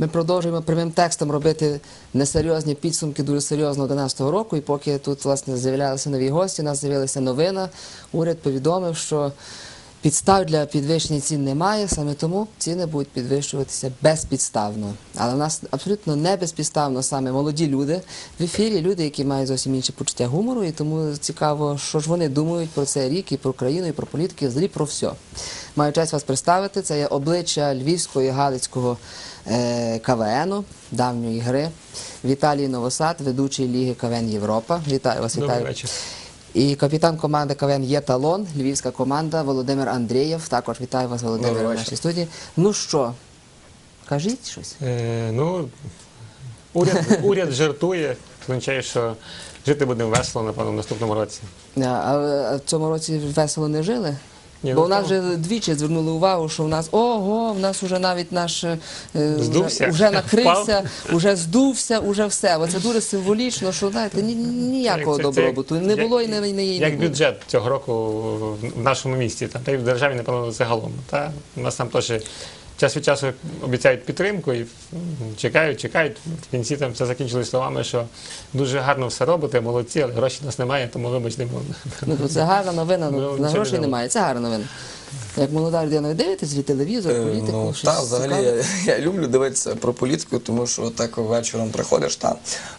Ми продовжуємо прямим текстом робити несерйозні підсумки дуже серйозно 11 року. І поки тут власне з'являлися нові гості, у нас з'явилася новина. Уряд повідомив, що підстав для підвищення цін немає, саме тому ціни будуть підвищуватися безпідставно. Але в нас абсолютно не безпідставно саме молоді люди в ефірі, люди, які мають зовсім інше почуття гумору, і тому цікаво, що ж вони думають про цей рік і про країну, і про політики, і взагалі про все. Маю честь вас представити. Це є обличчя Львівського і Галицького е, КВНу, давньої гри. Віталій Новосад, ведучий Ліги КВН Європа. Вітаю вас, Добрий вітаю. вечір. І капітан команди КВН є талон, львівська команда Володимир Андрієв. Також вітаю вас, Володимир, в нашій студії. Ну що, кажіть щось. Е, ну, уряд, уряд жартує, означає, що жити будемо весело, напевно, в наступному році. А, а в цьому році весело не жили? Ні, Бо в нас вже двічі звернули увагу, що в нас ого, в нас вже навіть наш е, Здувся. Вже, вже накрився, вже здувся, уже все. Оце дуже символічно, що знаєте, ні, ніякого Це- це добробуту не було і не, не, не Як буде. бюджет цього року в- нашому місті, та й в державі, напевно, загалом. Та? У нас там теж час від часу обіцяють підтримку і чекають, чекають. В кінці там все закінчилось словами, що дуже гарно все робите, молодці, але грошей у нас немає, тому вибачте. Ну, це гарна новина, ну, Ну, на грошей не немає. Це гарна новина. Як молода людина, ви дивитесь від телевізор, Е, політику, Ну, щось та, взагалі цікаве? я, я люблю дивитися про політику, тому що так вечором приходиш там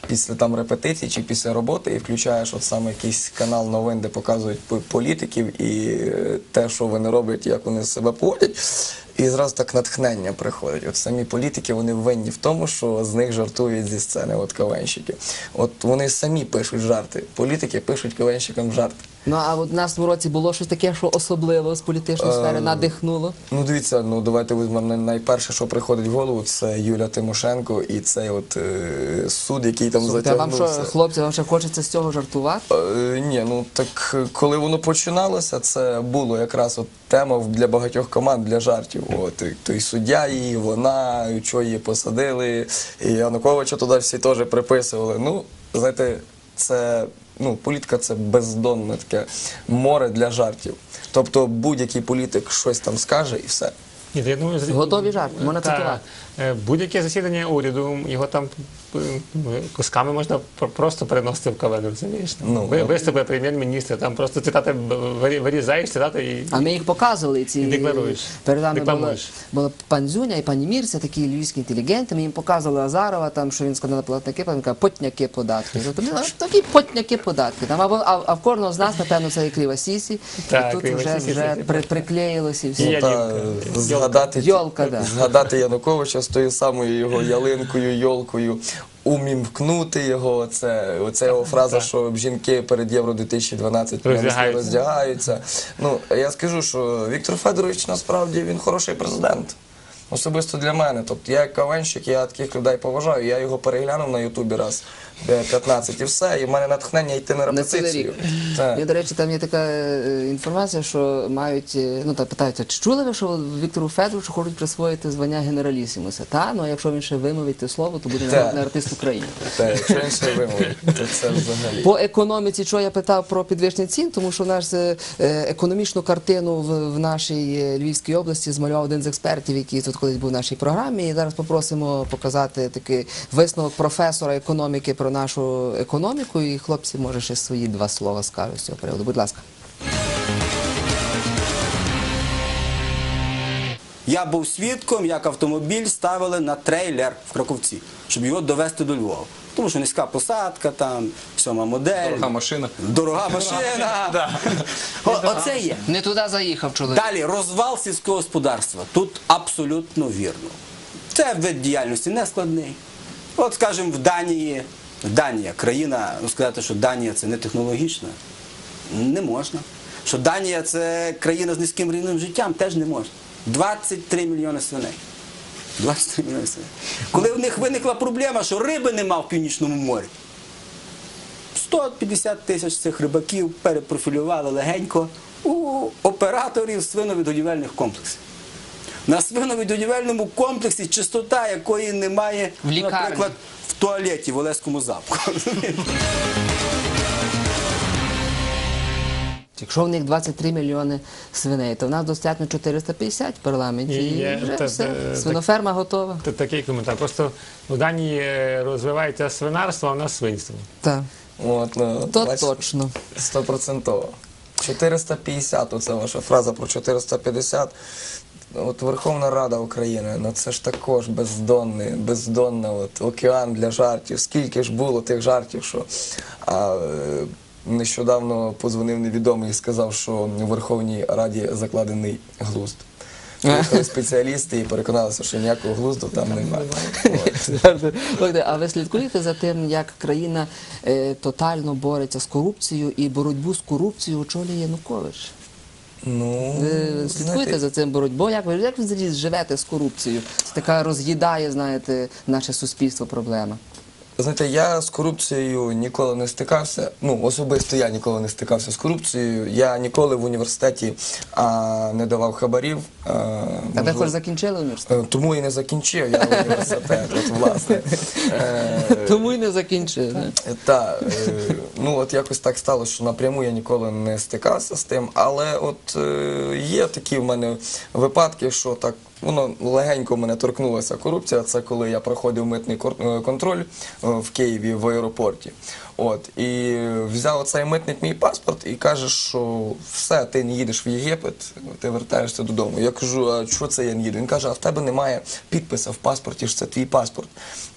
після там репетицій чи після роботи і включаєш от саме якийсь канал новин, де показують політиків і е, те, що вони роблять, як вони себе поводять. І зразу так натхнення приходить. От самі політики вони винні в тому, що з них жартують зі сцени, от кавенщики. От вони самі пишуть жарти. Політики пишуть кавенщикам жарти. Ну а от нас в році було щось таке, що особливо з політичної сфери Е, надихнуло. Ну, дивіться, ну давайте візьмемо найперше, що приходить в голову, це Юля Тимошенко і цей от е, суд, який там Слухайте, а вам що, затягнувся. хлопці, вам ще хочеться з цього жартувати? Е, ні, ну так е, коли воно починалося, це було якраз от тема в- для багатьох команд для жартів. От і той суддя її, вона, і чого її посадили, і Януковича туди всі теж приписували. Ну, знаєте, це ну, політика це бездонне таке море для жартів. Тобто будь-який політик щось там скаже і все. Ні, я думаю, з- Готові жарти, можна Та, цитувати. е, Будь-яке засідання уряду, його там кусками можна пр- просто переносити в КВН, розумієш? Ну, Ви, виступи прем'єр-міністра, там просто цитати вирізаєш, цитати і. А ми їх показували. Ці І декларуєш. перед нами була, Декламуєш. була пан Зюня і пані Мірця, такі львівські інтелігенти. Ми їм показували Азарова, там що він сказав на платники, він каже, потняки податки. Ну, такі потняки податки. Там або а, а в кожного з нас, напевно, це і крива сісі, Так, і тут крива вже, сісі, вже це при, приклеїлося і все. Я- Та, Ялинка. згадати, Йолка, да. згадати Януковича з тою самою його ялинкою, йолкою, умімкнути його. Це оце його фраза, що жінки перед Євро 2012 прямо Роздягаються. роздягаються. Ну я скажу, що Віктор Федорович насправді він хороший президент. Особисто для мене. Тобто я як кавенщик, я таких людей поважаю. Я його переглянув на Ютубі раз 15 і все. І в мене натхнення йти на репетицію. Так. І, до речі, там є така е, інформація, що мають, е, ну та питаються, чи чули ви, що Віктору Федоровичу хочуть присвоїти звання генералісімуса? Та, ну а якщо він ще вимовить те слово, то буде Так. народний артист України. Та, якщо він ще вимовить, то це взагалі. По економіці, чого я питав про підвищення цін, тому що наш е, економічну картину в, в нашій е, Львівській області змалював один з експертів, який тут колись був в нашій програмі. І зараз попросимо показати такий висновок професора економіки про нашу економіку. І хлопці, може, ще свої два слова скажуть з цього приводу. Будь ласка. Я був свідком, як автомобіль ставили на трейлер в Краковці, щоб його довести до Львова. Тому що низька посадка, там сьома модель. Дорога машина. Дорога машина. Оце є. Не туди заїхав чоловік. Далі розвал сільського господарства. Тут абсолютно вірно. Це вид діяльності нескладний. От, скажімо, в Данії, Данія, країна, ну сказати, що Данія це не технологічна, не можна. Що Данія це країна з низьким рівнем життям, теж не можна. 23 мільйони свиней. 23 мільйони свиней. Коли в них виникла проблема, що риби нема в Північному морі, 150 тисяч цих рибаків перепрофілювали легенько у операторів свиновідгодівельних комплексів. На свиновідгодівельному комплексі чистота, якої немає, В лікарні. наприклад, в туалеті в Олеському замку. Якщо в них 23 мільйони свиней, то в нас достатньо 450 в парламенті. І І, вже те- все. те- Свиноферма готова. Т- Такий коментар. Просто в Данії е, розвивається свинарство, а в нас свинство. Так, От, ну, то бачите, точно. Стопроцентово. 450, оце ваша фраза про 450. От Верховна Рада України, ну це ж також бездонний, бездонна от, океан для жартів. Скільки ж було тих жартів, що а, е, нещодавно позвонив невідомий і сказав, що у Верховній Раді закладений глузд. Приїхали спеціалісти і переконалися, що ніякого глузду там немає. А ви слідкуєте за тим, як країна е, тотально бореться з корупцією і боротьбу з корупцією очолює Янукович? Ну, Ви слідкуєте за цим боротьбою? Як ви як ви взагалі живете з корупцією? Це така роз'їдає, знаєте, наше суспільство проблема. Знаєте, я з корупцією ніколи не стикався. Ну, особисто я ніколи не стикався з корупцією. Я ніколи в університеті а, не давав хабарів. А, А ви хоч закінчили університет? е, Тому і не закінчив я університет, от власне. Е, Тому і не закінчили. не? та, е, ну от якось так сталося, що напряму я ніколи не стикався з тим, але от є такі в мене випадки, що так воно легенько мене торкнулася корупція. Це коли я проходив митний е, контроль е, в Києві в аеропорті. От і взяв оцей митник мій паспорт і каже, що все, ти не їдеш в Єгипет, ти вертаєшся додому. Я кажу, а що це я не їду? Він каже, а в тебе немає підписа в паспорті, що це твій паспорт.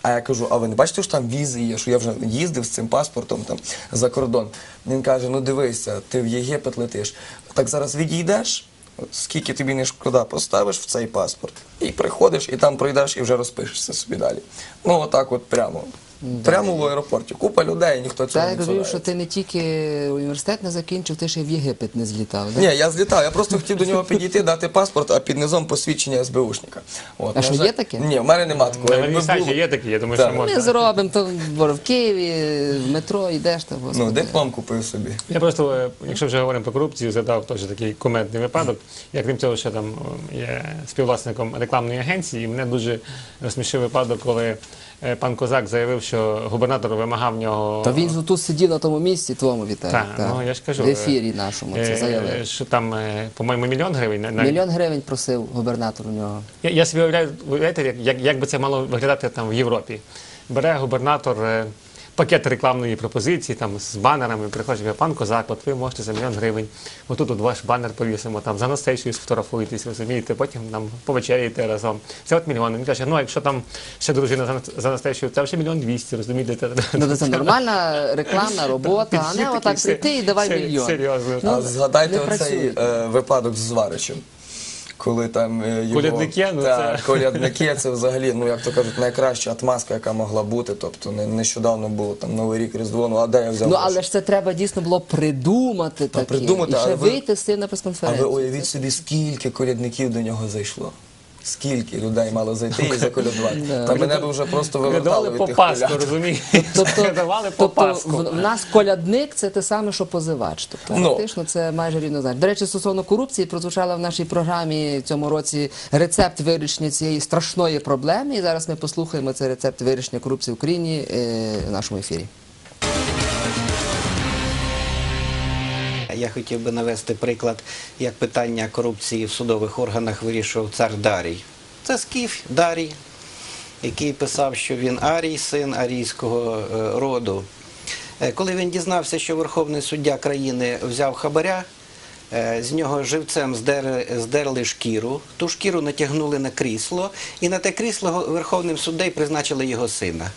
А я кажу, а ви не бачите, що там візи є, що я вже їздив з цим паспортом там за кордон. Він каже: ну дивися, ти в Єгипет летиш. Так зараз відійдеш. Скільки тобі не шкода, поставиш в цей паспорт і приходиш, і там пройдеш, і вже розпишешся собі далі. Ну отак, от прямо. Прямо в аеропорті. Купа людей, ніхто цього Та не я розумію, що ти не тільки університет не закінчив, ти ще й в Єгипет не злітав. да? Ні, я злітав, я просто хотів до нього підійти, дати паспорт, а під низом посвідчення СБУшника. От, А на що, жаль- є таке? Ні, в мене нема такого. На Якби моїй сайті було- є такі, я думаю, Так. що Ми можна. зробимо, то в Києві, в метро йдеш там. Ну, господи. диплом купив собі. Я просто, е, якщо вже говоримо про корупцію, згадав теж такий коментний випадок. Я крім цього, що там е, є співвласником рекламної агенції, і мене дуже розсмішив випадок, коли пан Козак заявив, що губернатор вимагав в нього. Та він же тут сидів на тому місці, твоєму вітаю. Так, так. ну, я ж кажу, в ефірі нашому це е, заявив. Що там, е, по-моєму, мільйон гривень. на- на- Мільйон гривень просив губернатор у нього. Я, я собі уявляю, уявляєте, як, як, як би це мало виглядати там в Європі. Бере губернатор е, пакет рекламної пропозиції там з банерами, пан Козак, от ви можете за мільйон гривень. Отут от ваш банер повісимо, там за Анастасією сфотографуєтесь, розумієте, потім там повечеряєте разом. Це от мільйон. Він каже, ну якщо там ще дружина за Анастасією, це вже мільйон двісті, розумієте? Ну, це нормальна рекламна робота, а не отак прийти і давай мільйон. Серйозно. Ну, а згадайте оцей е, випадок з Зваричем. Коли там е, його... Колядники, ну, та, це- колядники, це взагалі, ну як то кажуть, найкраща отмазка, яка могла бути. Тобто не, нещодавно було там Новий рік Різдво, ну а де я взяв? Ну, але ж це треба дійсно було придумати таке. придумати, і ще але ви- вийти з цим на А ви прес-конференцію. уявіть собі, скільки колядників до нього зайшло. Скільки людей мало зайти і заколядувати. Та мене б вже просто Ви вивертало від тих коляд. розумієте? Тобто, давали по тобто паску. в, в нас колядник це те саме, що позивач. Тобто Ну. фактично це майже рівнозначно. До речі, стосовно корупції прозвучала в нашій програмі цьому році рецепт вирішення цієї страшної проблеми. І зараз ми послухаємо цей рецепт вирішення корупції в Україні е, в нашому ефірі. Я хотів би навести приклад, як питання корупції в судових органах вирішував цар Дарій. Це скіф Дарій, який писав, що він Арій, син арійського е, роду. Е, Коли він дізнався, що верховний суддя країни взяв хабаря, е, з нього живцем здерли, здерли шкіру, ту шкіру натягнули на крісло, і на те крісло верховним суддею призначили його сина.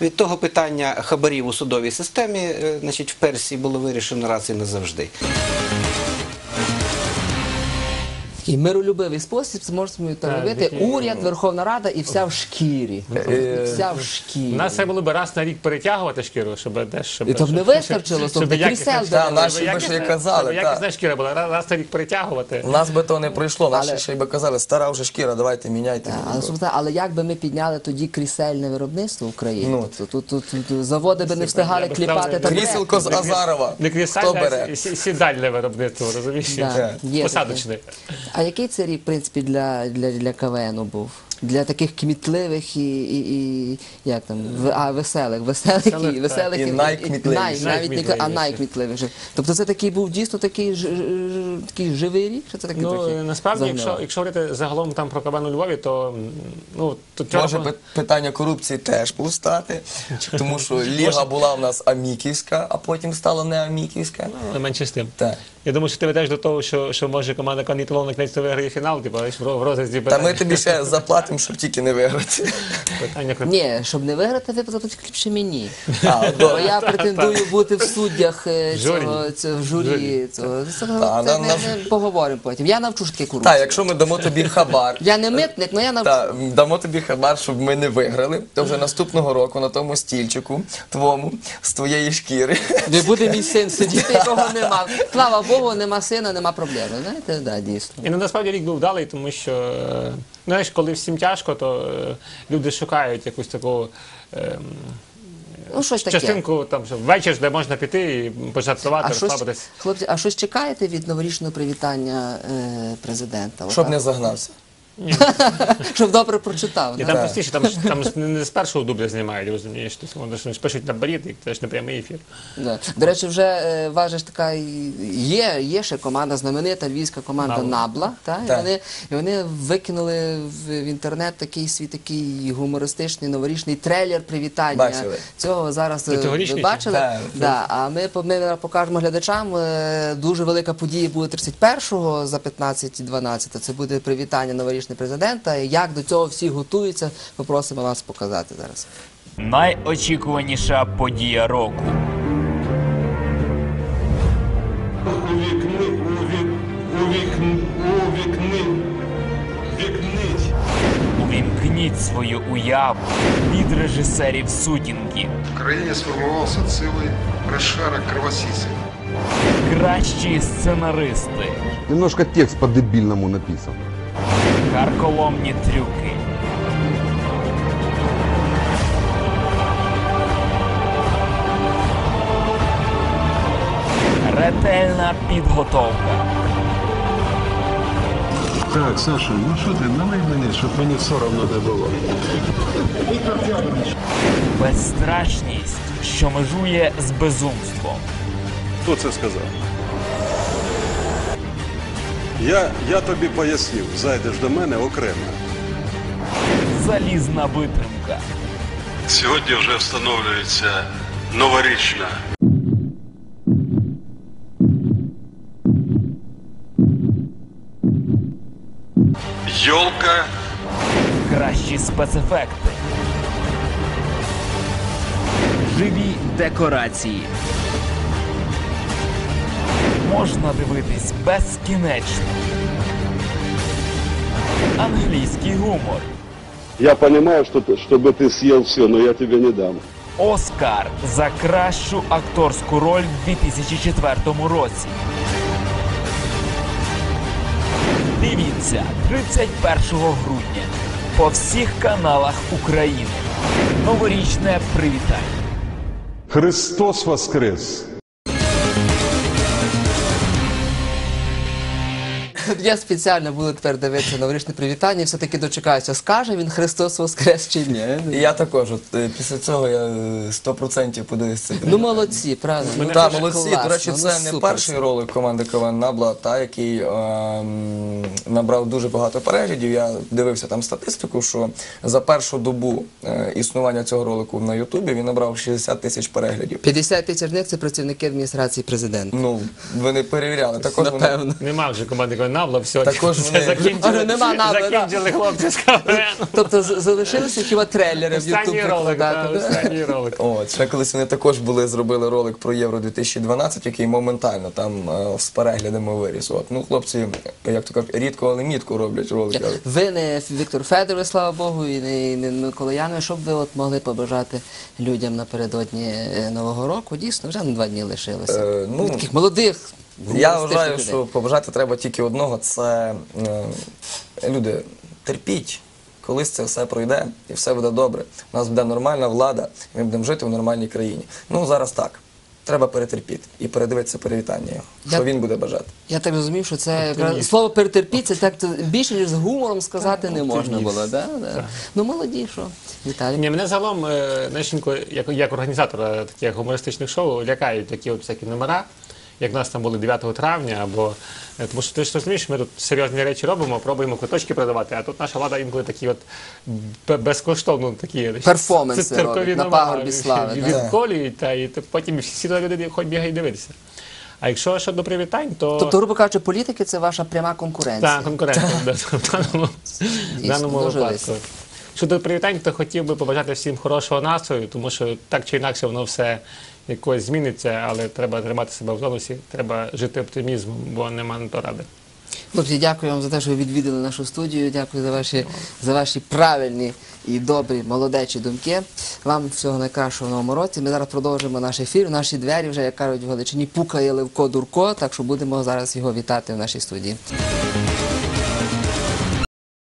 Від того питання хабарів у судовій системі е, значить, в Персії було вирішено раз і назавжди. І миролюбивий спосіб зможемо так Так, робити. Уряд, Верховна Рада і вся в шкірі. Е, Вся в шкірі. У нас це було б раз на рік перетягувати шкіру, щоб десь щоб, І то б не вистачило, щоб до крісел щоб Наші би якісна- ще й казали, щоб так. якісна шкіра була. Раз, на рік перетягувати. У нас би то не прийшло, наші ще й би казали, стара вже шкіра, давайте міняйте. Але, то». як би ми підняли тоді крісельне виробництво в Україні? Ну, тут, тут, заводи би не встигали кліпати таблетки. Кріселко з Азарова. Не сі- сідальне виробництво, розумієш? Посадочне. А який це рік, в принципі, для, для, для КВН був? для таких кмітливих і, і, і як там, в- а, веселих, веселих Веселих, і веселих І і, найкмітливіших. най- навіть не а Найкмітливіших. Тобто це такий був дійсно такий, ж, такий живий рік, чи це такий Ну, трохи е, насправді, якщо, якщо говорити загалом там про кабану Львові, то ну, то вчора Може було- питання корупції теж повстати, тому що ліга була в нас аміківська, а потім стала не аміківська. але менше з тим. Так. Я думаю, що ти ведеш до того, що, що може команда Канітолов на кінець виграє фінал, типу, в ро- в розрізі Та ми тобі ще заплатимо, щоб тільки не виграти. питання про- Ні, щоб не виграти, ви заплатите ліпше мені. А, Бо я претендую бути в суддях е, Журі. цього, цього в журі. Журі. Цього. Цього- Та, це ми, на- поговоримо потім. Я навчу ж таке корупції. Так, якщо ми дамо тобі хабар, Я не митник, але я навчу. та, дамо тобі хабар, щоб ми не виграли, то вже наступного року на тому стільчику твому з твоєї шкіри. Не буде мій син сидіти, якого нема. Слава Богу, нема сина, нема проблеми. Знаєте, да, дійсно. І ну, насправді рік був вдалий, тому що е, знаєш, коли всім тяжко, то е, люди шукають якусь таку. е, Ну, щось таке. Частинку там що вечір, де можна піти і пожартувати, А щось, розслабитись. хлопці, а щось чекаєте від новорічного привітання е, президента? Щоб Отак? не загнався. Щоб добре прочитав. І да? там простіше, там, ж- там ж не з першого дубля знімають, розумієш? Тобто вони ж пишуть на баріт, і це ж не прямий ефір. Да. До речі, вже е, важиш така і- є, є ще команда знаменита, львівська команда Набла. Набла. Та? І, Так. вони, і вони викинули в, в інтернет такий свій такий гумористичний новорічний трейлер привітання. Бачили. Цього зараз Ну, е, цьогорічний ви бачили? Так. Да. А ми, по- ми покажемо глядачам. е, Дуже велика подія буде 31-го за 15.12. Це буде привітання новорічного президента. І Як до цього всі готуються, попросимо вас показати зараз. Найочікуваніша подія року. увікни, увік, увікн, увікни, вікнить. Увімкніть свою уяву від режисерів сутінків. В країні сформувався цілий розшарок кровосісів. Кращі сценаристи, Немножко текст по-дебильному написан. Карколомні трюки. Ретельна підготовка. Так, Саша, ну що ти, налий мені, щоб мені соромно не було. Безстрашність, що межує з безумством. Хто це сказав? Я, я тобі поясню, зайдеш до мене окремо. Залізна витримка. Сьогодні вже встановлюється новорічна. Йолка Кращі спецефекти. Живі декорації Можна дивитись безкінечно. Англійський гумор. Я понимаю, что ты, чтобы ты съел все, но я тебе не дам. Оскар за кращу акторську роль в 2004 році. Дивіться 31 грудня по всіх каналах України. Новорічне привітання. Христос воскрес! Я спеціально буду тепер дивитися новорічне привітання, і все-таки дочекаюся, скаже він Христос Воскрес чи ні. І я також, от, е, після цього я е, 100% подивився. Ну молодці, правда. Ну, Так, дуже молодці. класно, До речі, ну, це не супер. перший ролик команди КВН Набла, та який ем, набрав дуже багато переглядів. Я дивився там статистику, що за першу добу е, існування цього ролику на Ютубі він набрав 60 тисяч переглядів. 50 тисяч них це працівники адміністрації президента. Ну, ви не перевіряли. Також вони, Напевно. Нема вже команди коли набла, все. Також вони- закінчили, Але нема «Набла», да. хлопці з КВН. Тобто з- залишилися хіба трейлери в Ютуб Останній ролик, да? останній ролик. От, ще колись вони також були, зробили ролик про Євро 2012, який моментально там е, з переглядами виріс. От. Ну, хлопці, як то кажуть, рідко, але мітко роблять ролики. Ви не Віктор Федорович, слава Богу, і не, не Микола Янович, щоб ви от могли побажати людям напередодні е, Нового року. Дійсно, вже на два дні лишилося. Е, ну, Таких молодих. Я вважаю, людей. що побажати треба тільки одного це е, люди, терпіть. Колись це все пройде і все буде добре. У нас буде нормальна влада, і ми будемо жити в нормальній країні. Ну зараз так. треба перетерпіти і передивитися привітання його, Я- що він буде бажати. Я так розумів, що це Оптиміст. якраз слово перетерпіть, це так більше, ніж з гумором сказати не можна було. Да? Да. Ну молоді, що Віталій. Ні, мене загалом, е, як, як організатора таких гумористичних шоу, лякають такі от всякі номера, як в нас там були 9 травня, або е, тому що ти ж розумієш, ми тут серйозні речі робимо, пробуємо квиточки продавати, а тут наша влада інколи такі от безкоштовно такі Перформанси це церкові на пагорбі слави, відколюють, та і потім всі люди хоч бігають дивитися. А якщо щодо привітань, то Тобто, грубо кажучи, політики це ваша пряма конкуренція. так, конкуренція в даному, випадку. Щодо привітань, то хотів би побажати всім хорошого настрою, тому що так чи інакше воно все якось зміниться, але треба тримати себе в тонусі, треба жити оптимізмом, бо нема на то ради. Хлопці, дякую вам за те, що ви відвідали нашу студію. Дякую за ваші, за ваші правильні і добрі молодечі думки. Вам всього найкращого в новому році. Ми зараз продовжимо наш ефір. Наші двері вже, як кажуть в Галичині, пукає Левко Дурко, так що будемо зараз його вітати в нашій студії.